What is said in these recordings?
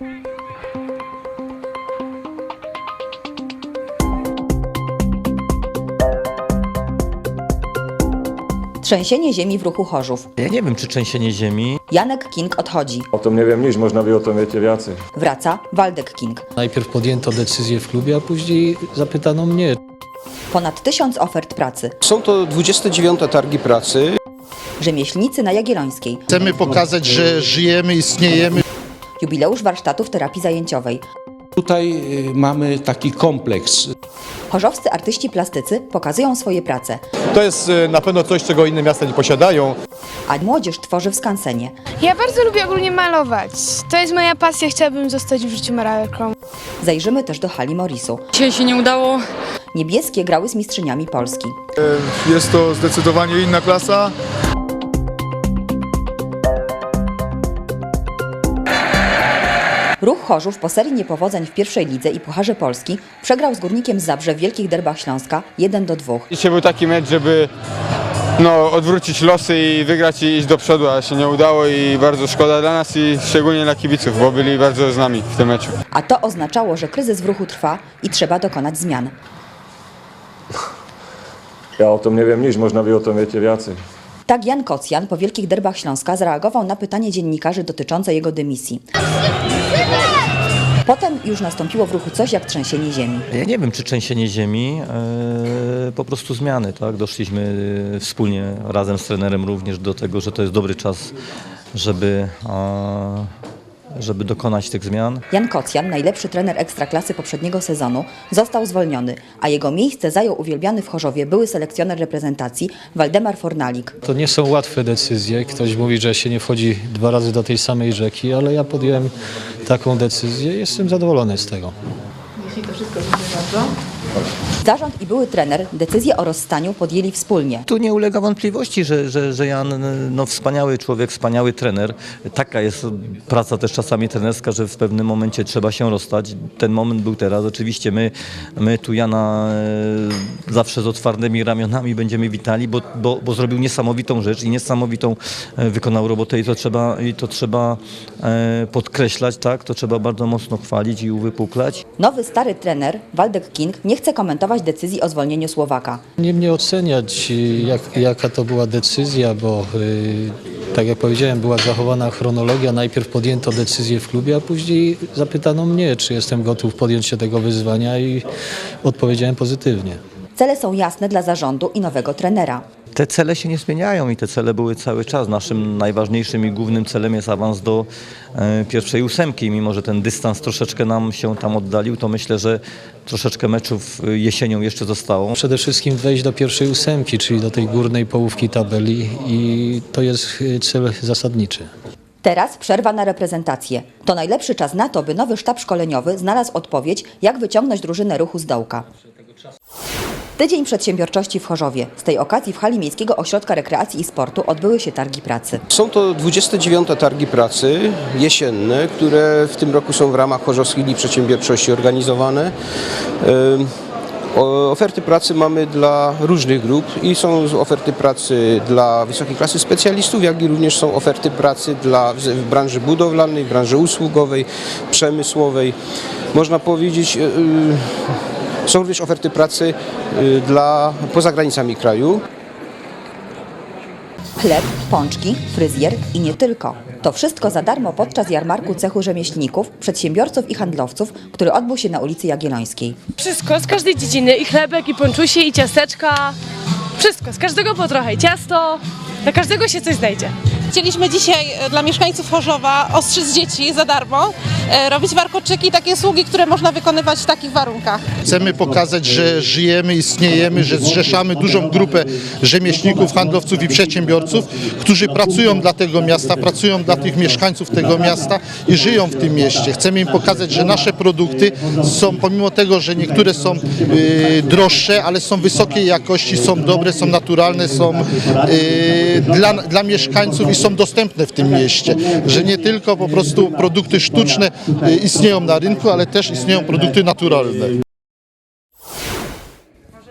Trzęsienie ziemi w ruchu Chorzów. Ja nie wiem, czy trzęsienie ziemi. Janek King odchodzi. O tym nie wiem nic, można by o tym wiedzieć więcej. Wraca Waldek King. Najpierw podjęto decyzję w klubie, a później zapytano mnie, Ponad tysiąc ofert pracy. Są to 29 targi pracy. Rzemieślnicy na Jagiellońskiej. Chcemy pokazać, że żyjemy, istniejemy. Jubileusz warsztatów terapii zajęciowej. Tutaj y, mamy taki kompleks. Chorzowscy artyści plastycy pokazują swoje prace, To jest e, na pewno coś, czego inne miasta nie posiadają. a młodzież tworzy w skansenie. Ja bardzo lubię ogólnie malować. To jest moja pasja, chciałabym zostać w życiu malarką. Zajrzymy też do hali Morisu. Dzisiaj się nie udało. Niebieskie grały z mistrzyniami Polski. Jest to zdecydowanie inna klasa. Ruch Chorzów po serii niepowodzeń w pierwszej lidze i Pucharze Polski przegrał z Górnikiem z Zabrze w Wielkich Derbach Śląska 1 do 2. Dzisiaj był taki mecz, żeby no, odwrócić losy i wygrać i iść do przodu, a się nie udało i bardzo szkoda dla nas i szczególnie dla kibiców, bo byli bardzo z nami w tym meczu. A to oznaczało, że kryzys w ruchu trwa i trzeba dokonać zmian. Ja o tym nie wiem nic, można by o tym wiedzieć więcej. Tak Jan Kocjan po Wielkich Derbach Śląska zareagował na pytanie dziennikarzy dotyczące jego dymisji. Potem już nastąpiło w ruchu coś jak trzęsienie ziemi. Ja nie wiem, czy trzęsienie ziemi. E, po prostu zmiany, tak? Doszliśmy e, wspólnie, razem z trenerem również do tego, że to jest dobry czas, żeby, żeby dokonać tych zmian. Jan Kocjan, najlepszy trener ekstraklasy poprzedniego sezonu, został zwolniony, a jego miejsce zajął uwielbiany w Chorzowie były selekcjoner reprezentacji Waldemar Fornalik. to nie są łatwe decyzje. Ktoś mówi, że się nie wchodzi dwa razy do tej samej rzeki, ale ja podjąłem taką decyzję i jestem zadowolony z tego. Zarząd i były trener decyzję o rozstaniu podjęli wspólnie. Tu nie ulega wątpliwości, że, że, że Jan, no wspaniały człowiek, wspaniały trener. Taka jest praca też czasami trenerska, że w pewnym momencie trzeba się rozstać. Ten moment był teraz. Oczywiście my, my tu Jana e, zawsze z otwartymi ramionami będziemy witali, bo, bo, bo zrobił niesamowitą rzecz i niesamowitą e, wykonał robotę i to trzeba, i to trzeba e, podkreślać, tak? To trzeba bardzo mocno chwalić i uwypuklać. Nowy stary trener Waldek King nie chce komentować decyzji o zwolnieniu Słowaka. Nie mnie oceniać, y, jak, jaka to była decyzja, bo y, tak jak powiedziałem, była zachowana chronologia. Najpierw podjęto decyzję w klubie, a później zapytano mnie, czy jestem gotów podjąć się tego wyzwania i odpowiedziałem pozytywnie. Cele są jasne dla zarządu i nowego trenera. Te cele się nie zmieniają i te cele były cały czas. Naszym najważniejszym i głównym celem jest awans do e, pierwszej ósemki. Mimo, że ten dystans troszeczkę nam się tam oddalił, to myślę, że troszeczkę meczów e, jesienią jeszcze zostało. Przede wszystkim wejść do pierwszej ósemki, czyli do tej górnej połówki tabeli i to jest y, cel zasadniczy. Teraz przerwa na reprezentację. To najlepszy czas na to, by nowy sztab szkoleniowy znalazł odpowiedź, jak wyciągnąć drużynę ruchu z dołka. Tydzień Przedsiębiorczości w Chorzowie. Z tej okazji w hali Miejskiego Ośrodka Rekreacji i Sportu odbyły się targi pracy. Są to 29 targi pracy jesienne, które w tym roku są w ramach Chorzowskiej Ligi Przedsiębiorczości organizowane. Oferty pracy mamy dla różnych grup i są oferty pracy dla wysokiej klasy specjalistów, jak i również są oferty pracy dla, w branży budowlanej, branży usługowej, przemysłowej. Można powiedzieć, y, są również oferty pracy y, dla poza granicami kraju. Chleb, pączki, fryzjer i nie tylko. To wszystko za darmo podczas jarmarku cechu rzemieślników, przedsiębiorców i handlowców, który odbył się na ulicy Jagiellońskiej. Wszystko z każdej dziedziny. I chlebek, i ponczusie, i ciasteczka. Wszystko, z każdego po trochę. I ciasto. Dla każdego się coś znajdzie. Chcieliśmy dzisiaj e, dla mieszkańców Chorzowa ostrzyc dzieci za darmo, robić warkoczyki, takie usługi, które można wykonywać w takich warunkach. Chcemy pokazać, że żyjemy, istniejemy, że zrzeszamy dużą grupę rzemieślników, handlowców i przedsiębiorców, którzy pracują dla tego miasta, pracują dla tych mieszkańców tego miasta i żyją w tym mieście. Chcemy im pokazać, że nasze produkty są, pomimo tego, że niektóre są y, droższe, ale są wysokiej jakości, są dobre, są naturalne, są y, dla, dla mieszkańców i są dostępne w tym mieście. Że nie tylko po prostu produkty sztuczne istnieją na rynku, ale też istnieją produkty naturalne.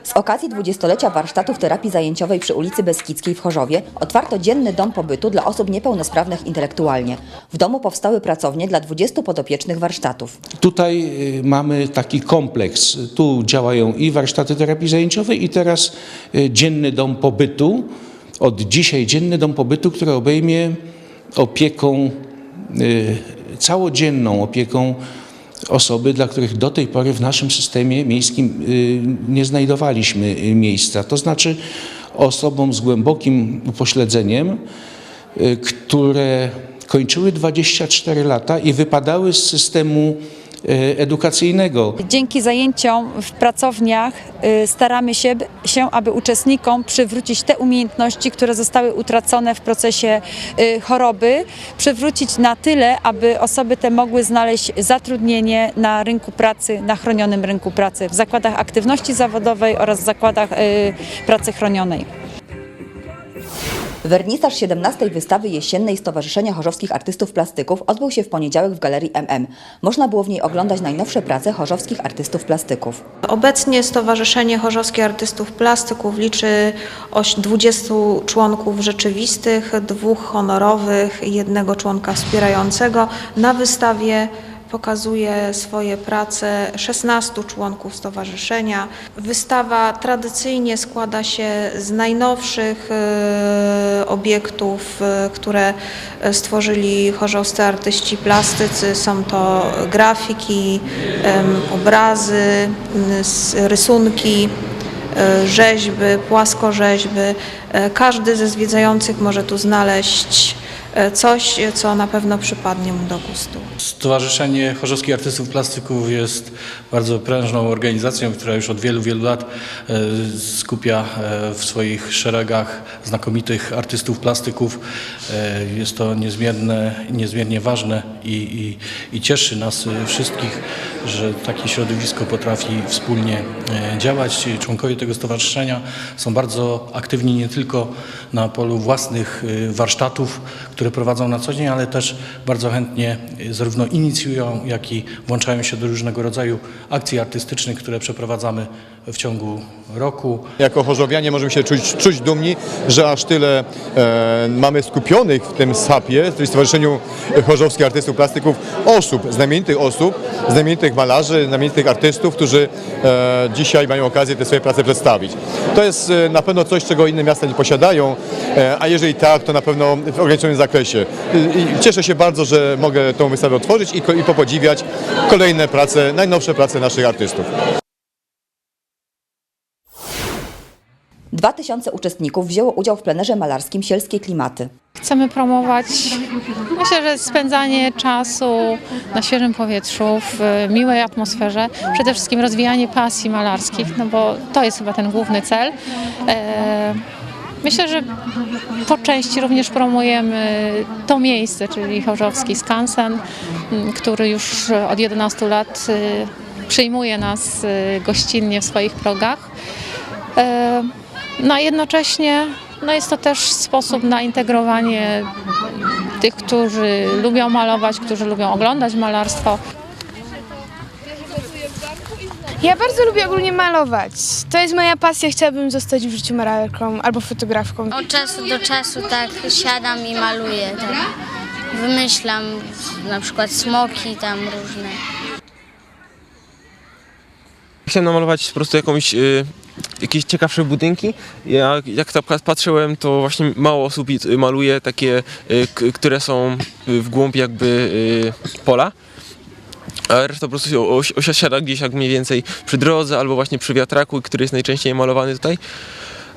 Z okazji dwudziestolecia warsztatów terapii zajęciowej przy ulicy Beskidzkiej w Chorzowie otwarto dzienny dom pobytu dla osób niepełnosprawnych intelektualnie. W domu powstały pracownie dla 20 podopiecznych warsztatów. Tutaj y, mamy taki kompleks. Tu działają i warsztaty terapii zajęciowej i teraz y, dzienny dom pobytu. Od dzisiaj dzienny dom pobytu, który obejmie opieką, y, całodzienną opieką osoby, dla których do tej pory w naszym systemie miejskim y, nie znajdowaliśmy y, miejsca. To znaczy osobom z głębokim upośledzeniem, y, które kończyły 24 lata i wypadały z systemu edukacyjnego. Dzięki zajęciom w pracowniach y, staramy się, się, aby uczestnikom przywrócić te umiejętności, które zostały utracone w procesie y, choroby, przywrócić na tyle, aby osoby te mogły znaleźć zatrudnienie na rynku pracy, na chronionym rynku pracy, w zakładach aktywności zawodowej oraz w zakładach y, pracy chronionej. Wernisaż 17. wystawy jesiennej Stowarzyszenia Chorzowskich Artystów Plastyków odbył się w poniedziałek w Galerii MM. Można było w niej oglądać najnowsze prace chorzowskich artystów plastyków. Obecnie Stowarzyszenie Chorzowskich Artystów Plastyków liczy oś 20 członków rzeczywistych, dwóch honorowych i jednego członka wspierającego. Na wystawie pokazuje swoje prace 16 członków stowarzyszenia. Wystawa tradycyjnie składa się z najnowszych e, obiektów, e, które stworzyli chorzowscy artyści plastycy. Są to grafiki, obrazy, rysunki, e, rzeźby, płaskorzeźby. E, Każdy ze zwiedzających może tu znaleźć e, coś, co na pewno przypadnie mu do gustu. Stowarzyszenie Chorzowskich Artystów Plastyków jest bardzo prężną organizacją, która już od wielu, wielu lat e, skupia e, w swoich szeregach znakomitych artystów plastyków. E, Jest to niezmierne, niezmiernie ważne i, i, i cieszy nas e, wszystkich, że takie środowisko potrafi wspólnie e, działać. Członkowie tego stowarzyszenia są bardzo aktywni nie tylko na polu własnych e, warsztatów, które prowadzą na co dzień, ale też bardzo chętnie e, zarówno inicjują, jak i włączają się do różnego rodzaju akcji artystycznych, które przeprowadzamy w ciągu roku. Jako chorzowianie możemy się czuć, czuć dumni, że aż tyle e, mamy skupionych w tym SAP-ie, w Stowarzyszeniu Chorzowskich Artystów Plastyków, osób, znamienitych osób, znamienitych malarzy, znamienitych artystów, którzy e, dzisiaj mają okazję te swoje prace przedstawić. To jest e, na pewno coś, czego inne miasta nie posiadają, e, a jeżeli tak, to na pewno w ograniczonym zakresie. I cieszę się bardzo, że mogę tą wystawę otworzyć i, i popodziwiać kolejne prace, najnowsze prace naszych artystów. 2000 uczestników wzięło udział w plenerze malarskim Sielskie Klimaty. Chcemy promować, myślę, że spędzanie czasu na świeżym powietrzu, w e, miłej atmosferze, przede wszystkim rozwijanie pasji malarskich, no bo to jest chyba ten główny cel. E, Myślę, że po części również promujemy to miejsce, czyli Chorzowski Skansen, który już od 11 lat e, przyjmuje nas e, gościnnie w swoich progach. No a jednocześnie no jest to też sposób na integrowanie tych, którzy lubią malować, którzy lubią oglądać malarstwo. Ja bardzo lubię ogólnie malować. To jest moja pasja, chciałabym zostać w życiu malarką albo fotografką. Od czasu do czasu tak siadam i maluję. Tak. Wymyślam na przykład smoki tam różne. Chciałem namalować po prostu jakąś, y, jakieś ciekawsze budynki. Ja jak tak patrzyłem, to właśnie mało osób maluje takie, y, które są w głąb jakby y, pola. A reszta po prostu się osi- osiada gdzieś jak mniej więcej przy drodze albo właśnie przy wiatraku, który jest najczęściej malowany tutaj.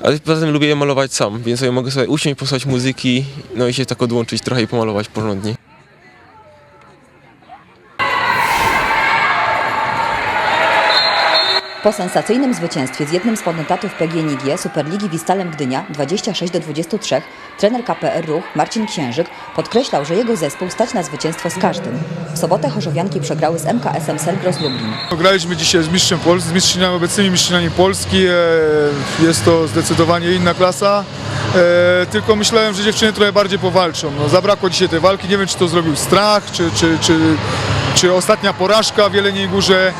Ale poza tym lubię je malować sam, więc sobie mogę sobie usiąść, posłuchać muzyki, no i się tak odłączyć trochę i pomalować porządnie. Po sensacyjnym zwycięstwie z jednym z potentatów PGNiG Superligi Wistalem Gdynia 26 do 23 trener KPR Ruch Marcin Księżyk podkreślał, że jego zespół stać na zwycięstwo z każdym. W sobotę Chorzowianki przegrały z MKS-em Selgros Lublin. Graliśmy dzisiaj z mistrzem Polski, z mistrzami, obecnymi mistrzami Polski. E, Jest to zdecydowanie inna klasa. E, Tylko myślałem, że dziewczyny trochę bardziej powalczą. No, zabrakło dzisiaj tej walki. Nie wiem, czy to zrobił strach, czy, czy, czy czy ostatnia porażka w Jeleniej Górze.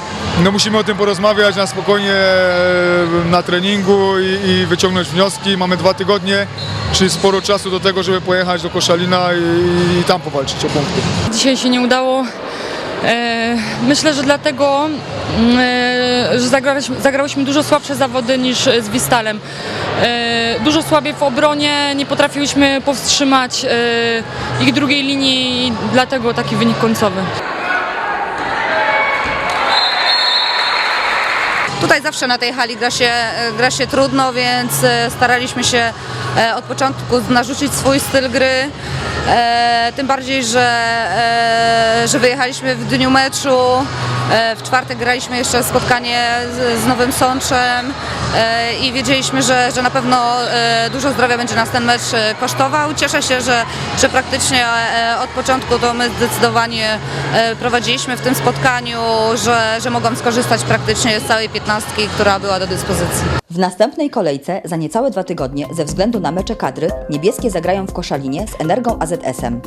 No musimy o tym porozmawiać na spokojnie e, na treningu i, i wyciągnąć wnioski. Mamy dwa tygodnie, czyli sporo czasu do tego, żeby pojechać do Koszalina i, i tam powalczyć o punkty. Dzisiaj się nie udało. E, Myślę, że dlatego, mm, e, że zagrałyśmy, dużo słabsze zawody niż z Wistalem. Dużo słabiej w obronie, nie potrafiłyśmy powstrzymać ich drugiej linii i dlatego taki wynik końcowy. Tutaj zawsze na tej hali gra się, gra się trudno, więc e, staraliśmy się e, od początku narzucić swój styl gry. E, Tym bardziej, że, e, że wyjechaliśmy w dniu meczu. E, W czwartek graliśmy jeszcze spotkanie z, Nowym Sączem e, i wiedzieliśmy, że, że na pewno e, dużo zdrowia będzie nas ten mecz kosztował. Cieszę się, że, że praktycznie od początku to my zdecydowanie prowadziliśmy w tym spotkaniu, że, że mogłam skorzystać praktycznie z całej piętnastki, która była do dyspozycji. W następnej kolejce za niecałe dwa tygodnie ze względu na mecze kadry niebieskie zagrają w Koszalinie z Energią AZS-em.